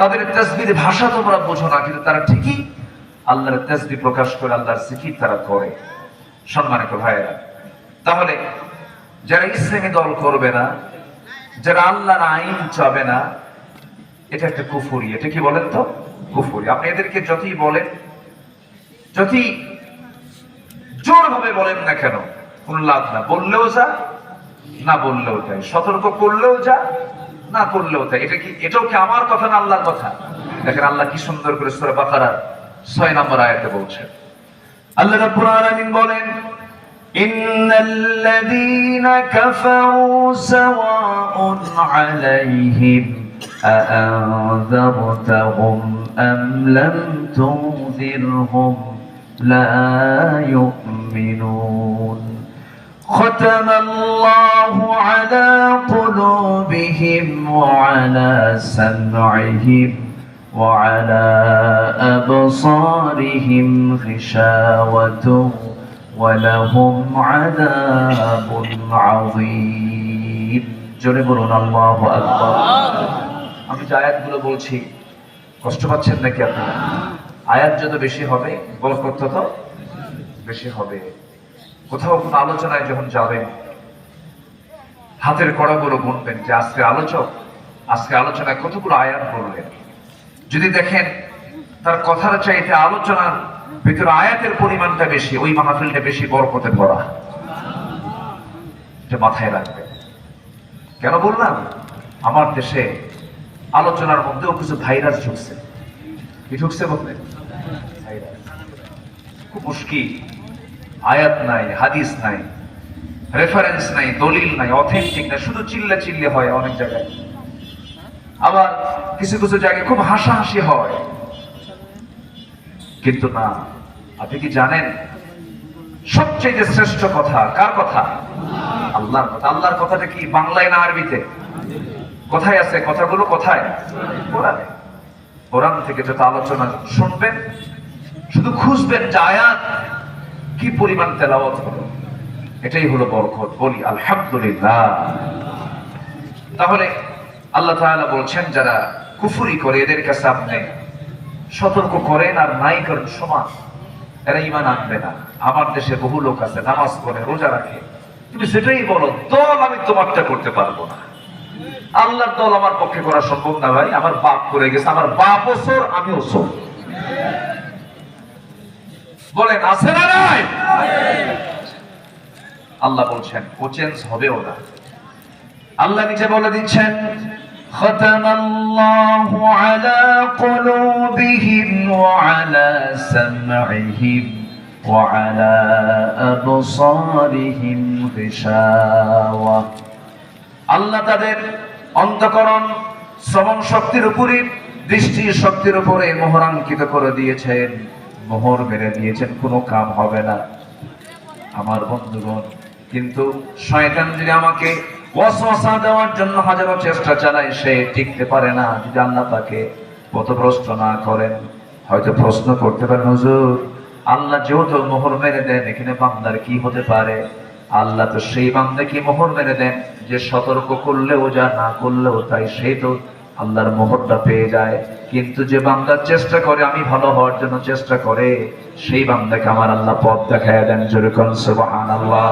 তাদের তেসবির ভাষা তোমরা বোঝো না, কিন্তু তারা ঠিকই আল্লাহর তেসবি প্রকাশ করে, আল্লাহর জিকির তারা করে। সম্মানিত ভাইয়েরা, তাহলে যারা ইসলামী দল করবে না, যারা আল্লাহর আইন চাবে না, এটা একটা কুফুরি। এটা কি বলেন তো? কুফুরি। আপনি এদেরকে যতই বলেন, যতই জোরভাবে বলেন না কেন, কোন লাভ না। বললেও যা, না বললেও তাই। সতর্ক করলেও যা না করলেও তাই এটা কি এটাও কি আমার কথা না আল্লাহর কথা দেখেন আল্লাহ কি সুন্দর করে সূরা বাকারার 6 নম্বর আয়াতে বলছেন আল্লাহ রাব্বুল আলামিন বলেন إن الذين كفروا سواء عليهم أأنذرتهم أم لم تنذرهم لا يؤمنون ختم الله على قلوبهم وعلى سمعهم وعلى أبصارهم غشاوة ولهم عذاب عظيم জোরে বলুন আল্লাহ আকবার আমি যে আয়াতগুলো বলছি কষ্ট পাচ্ছেন নাকি আপনারা আয়াত যত বেশি হবে বরকত তত বেশি হবে কোথাও কোনো আলোচনায় যখন যাবেন, হাতের কড়াগুলো গুনবেন যে আজকে আলোচক, আজকে আলোচনায় কতগুলো আয়াত বললেন। যদি দেখেন, তার কথার চাইতে আলোচনার ভিতরে আয়াতের পরিমাণটা বেশি, ওই মাহফিলটা বেশি বরকতে ভরা এটা মাথায় রাখবেন। কেন বললাম? আমার দেশে আলোচনার মধ্যেও কিছু ভাইরাস ঢুকছে। কি ঢুকছে ভাইরাস। খুব মুশকিল। আয়াত নাই, হাদিস নাই রেফারেন্স নাই, দলিল নাই অথেন্টিক নাই, শুধু চিল্লা চিল্লি হয় অনেক জায়গায়। আবার কিছু কিছু জায়গায় খুব হাসাহাসি হয়। কিন্তু না, আপনি কি জানেন? সবচেয়ে শ্রেষ্ঠ কথা, কার কথা? আল্লাহর কথা। আল্লাহর কথাটা কি বাংলায় না আরবিতে? কোথায় আছে? কথাগুলো কোথায়? কোরআনে থেকে যত আলোচনা শুনবেন, শুধু খুঁজবেন যে আয়াত কি পরিমাণ তেলাওয়াত হলো এটাই হলো বরকত। বলি, আলহামদুলিল্লাহ। তাহলে আল্লাহ তাআলা বলছেন, যারা কুফুরি করে, এদের কাছে আপনি সতর্ক করেন আর নাই করেন সমান। এরা ইমান আনবে না। আমার দেশে বহু লোক আছে, নামাজ পড়ে, রোজা রাখে। তুমি সেটাই বলো, দল আমি তোমারটা করতে পারব না। আল্লাহর দল আমার পক্ষে করা সম্ভব না ভাই। আমার বাপ করে গেছে, আমার বাপ ওসর আমি ওসর বলেন আছে না নাই আল্লাহ বলছেন ও চেঞ্জ হবেও না আল্লাহ নিজে বলে দিচ্ছেন ختم الله على قلوبهم وعلى سمعهم وعلى أبصارهم غشاوة আল্লাহ তাদের অন্তকরণ শ্রবণ শক্তির উপরে দৃষ্টি শক্তির উপরে মোহরাঙ্কিত করে দিয়েছেন মোহর মেরে দিয়েছেন, কোনো কাম হবে না। আমার বন্ধুগণ, কিন্তু শয়তান যদি আমাকে ওয়াসওয়াসা দেওয়ার জন্য হাজারো চেষ্টা চালায়, সে টিকতে পারে না। যদি আল্লাহ তাকে পথভ্রষ্ট না করেন, হয়তো প্রশ্ন করতে পারেন, হুজুর, আল্লাহ যেহেতু মোহর মেরে দেন, এখানে বান্দার কি হতে পারে? আল্লাহ তো সেই বান্দাকে মোহর মেরে দেন, যে সতর্ক করলেও যা, না করলেও তাই। সেই তো আল্লাহর মোহরটা পেয়ে যায়। কিন্তু যে বান্দার চেষ্টা করে, আমি ভালো হওয়ার জন্য চেষ্টা করে, সেই বান্দাকে আমার আল্লাহ পথ দেখায় দেন যেরকম সুবহানাল্লাহ।